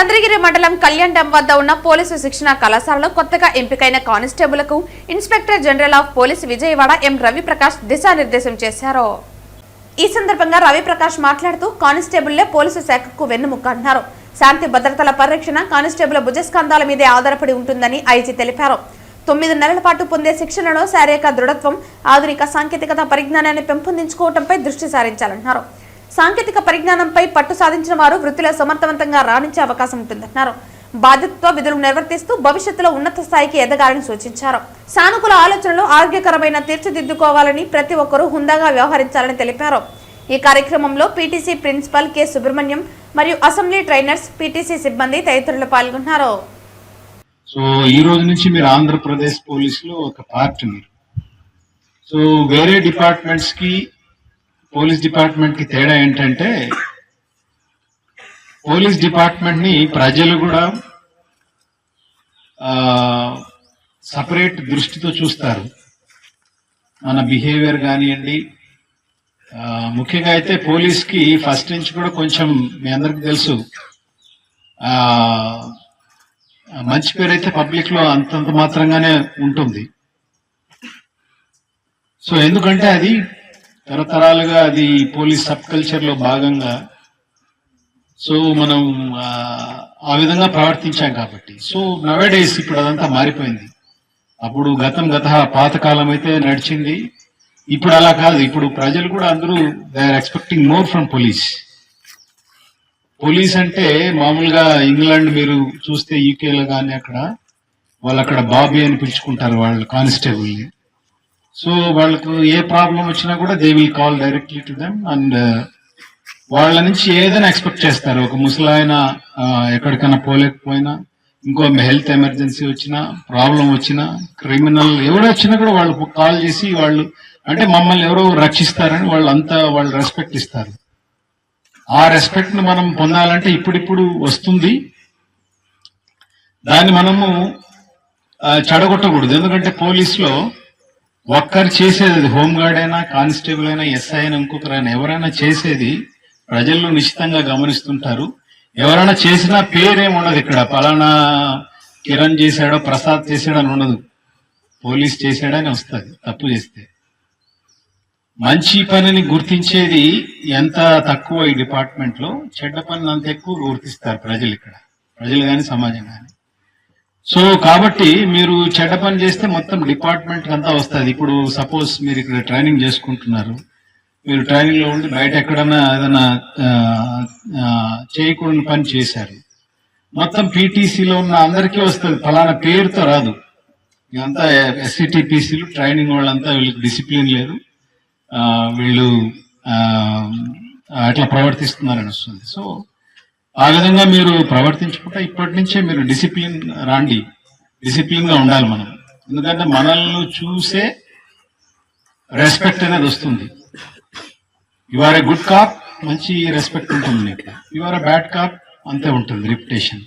చంద్రగిరి మండలం కళ్యాణం వద్ద ఉన్న పోలీసు శిక్షణ కళాశాలలో కొత్తగా ఎంపికైన కానిస్టేబుల్కు inspector general of police Vijayawada M. Raviprakash దిశానిర్దేశం చేశారు. ఈ సందర్భంగా రవిప్రకాష్ మాట్లాడుతూ కానిస్టేబుల్లే పోలీసు శాఖకు వెన్నుముక్క అన్నారు శాంతి భద్రతల పరిరక్షణ కానిస్టేబుల్ భుజస్కంధాల మీదే ఆధారపడి ఉంటుందని ఐజీ తెలిపారు. తొమ్మిది నెలల పాటు పొందే శిక్షణలో శారీరక దృఢత్వం ఆధునిక సాంకేతికత పరిజ్ఞానాన్ని పెంపొందించుకోవడంపై దృష్టి సారించాలన్నారు సాంకేతిక పరిజ్ఞానంపై పట్టు సాధించిన వారు వృత్తిలో సమర్థవంతంగా రాణించే అవకాశం ఉంటుందన్నారు బాధ్యతతో విధులు నిర్వర్తిస్తూ భవిష్యత్తులో ఉన్నత స్థాయికి ఎదగాలని సూచించారు. సానుకూల ఆలోచనలు ఆరోగ్యకరమైన తీర్చిదిద్దుకోవాలని ప్రతి ఒక్కరూ హుందాగా వ్యవహరించాలని తెలిపారు. ఈ కార్యక్రమంలో పీటీసీ ప్రిన్సిపల్ కె. సుబ్రహ్మణ్యం మరియు అసెంబ్లీ ట్రైనర్స్ పీటీసీ సిబ్బంది తదితరులు పాల్గొన్నారు. సో ఈ రోజు నుంచి మీరు ఆంధ్రప్రదేశ్ పోలీసులో ఒక పార్ట్ మీరు సో వేరే డిపార్ట్మెంట్స్కి పోలీస్ డిపార్ట్మెంట్కి తేడా ఏంటంటే పోలీస్ డిపార్ట్మెంట్ని ప్రజలు కూడా సపరేట్ దృష్టితో చూస్తారు. మన బిహేవియర్ కానివ్వండి ముఖ్యంగా అయితే పోలీస్కి ఫస్ట్ నుంచి కూడా కొంచెం మీ అందరికి తెలుసు మంచి పేరు అయితే పబ్లిక్లో అంతంత మాత్రంగానే ఉంటుంది. సో ఎందుకంటే అది తరతరాలుగా అది పోలీస్ సబ్ కల్చర్లో భాగంగా సో మనం ఆ, విధంగా ప్రవర్తించాం కాబట్టి. సో నవేడేస్ ఇప్పుడు అదంతా మారిపోయింది. అప్పుడు గతం గత పాతకాలం అయితే నడిచింది. ఇప్పుడు అలా కాదు. ఇప్పుడు ప్రజలు కూడా అందరూ they are expecting more from police police అంటే మామూలుగా ఇంగ్లాండ్ మీరు చూస్తే యూకేలో కానీ అక్కడ వాళ్ళు అక్కడ బాబీ అని పిలుచుకుంటారు వాళ్ళు కానిస్టేబుల్ని. సో వాళ్ళకు ఏ ప్రాబ్లం వచ్చినా కూడా they will call directly to them and వాళ్ళ నుంచి ఏదైనా ఎక్స్పెక్ట్ చేస్తారు. ఒక ముసలాయన ఎక్కడికైనా పోలేకపోయినా ఇంకో హెల్త్ ఎమర్జెన్సీ వచ్చినా ప్రాబ్లం వచ్చినా క్రిమినల్ ఎవరు వచ్చినా కూడా వాళ్ళు కాల్ చేసి వాళ్ళు అంటే మమ్మల్ని ఎవరో రక్షిస్తారని వాళ్ళు అంతా వాళ్ళు రెస్పెక్ట్ ఇస్తారు. ఆ రెస్పెక్ట్ని మనం పొందాలంటే ఇప్పుడిప్పుడు వస్తుంది. దాన్ని మనము చెడగొట్టకూడదు. ఎందుకంటే పోలీసులో ఒక్కరు చేసేది అది హోంగార్డ్ అయినా కానిస్టేబుల్ అయినా ఎస్ఐ అయినా ఇంకొకరైనా ఎవరైనా చేసేది ప్రజల్లో నిశ్చితంగా గమనిస్తుంటారు. ఎవరైనా చేసినా పేరేం ఉండదు ఇక్కడ. పలానా కిరణ్ చేశాడో ప్రసాద్ చేశాడో అని ఉండదు. పోలీస్ చేశాడని వస్తుంది తప్పు చేస్తే. మంచి పనిని గుర్తించేది ఎంత తక్కువ ఈ డిపార్ట్మెంట్లో చెడ్డ పనిని అంత ఎక్కువ గుర్తిస్తారు ప్రజలు ఇక్కడ. ప్రజలు కానీ సమాజం కానీ సో కాబట్టి మీరు చెడ్డ పని చేస్తే మొత్తం డిపార్ట్మెంట్ అంతా వస్తుంది. ఇప్పుడు సపోజ్ మీరు ఇక్కడ ట్రైనింగ్ చేసుకుంటున్నారు. మీరు ట్రైనింగ్లో ఉండి బయట ఎక్కడన్నా ఏదైనా చేయకూడని పని చేశారు. మొత్తం పీటీసీలో ఉన్న అందరికీ వస్తుంది. ఫలానా పేరుతో రాదు. ఇదంతా ఎస్సిటిపిసిలు ట్రైనింగ్ వాళ్ళంతా వీళ్ళకి డిసిప్లిన్ లేదు. వీళ్ళు అట్లా ప్రవర్తిస్తున్నారని వస్తుంది. సో ఆ విధంగా మీరు ప్రవర్తించుకుంటే ఇప్పటి నుంచే మీరు డిసిప్లిన్ రాండి. డిసిప్లిన్గా ఉండాలి మనం. ఎందుకంటే మనల్ని చూసే రెస్పెక్ట్ అనేది వస్తుంది. You are a good cop మంచి రెస్పెక్ట్ ఉంటుంది నీకు. You are a bad cop అంతే ఉంటుంది రిప్యుటేషన్